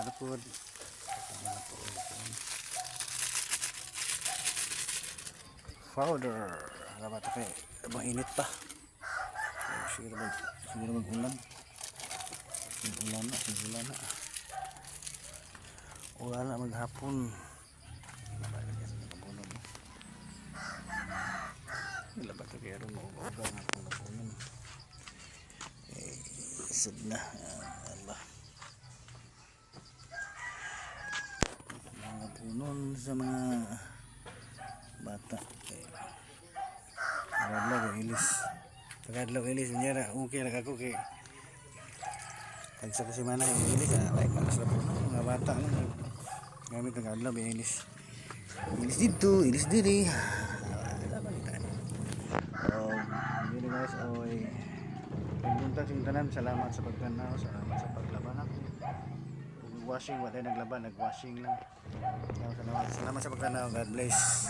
Po? Powder. Ba ito kay? Abang init pa. Siguro mag, siguro mag-ulan. Mag-ulan na, mag-ulan na. Ulan na maghapon. Na mo. Laban na kaya rin mag-ulan na kung magabunan. Eh, isad na. Sa mga bata. Eh, Tagadlaw, ilis. Tagadlaw, ilis. Nyara, okay na ako kay Pag sa kasimana, ilis. Ah, ay, malas na po. Mga bata lang. eh. Gamit kadlaw, ilis. Ilis dito, ilis diri. Oh, guys, oy. Pagbuntag sa tanan, salamat sa pagtanaw, salamat sa paglaban ako. Washing, wala naglaban, nag-washing lang. Salamat, salamat sa pagtanaw, God bless.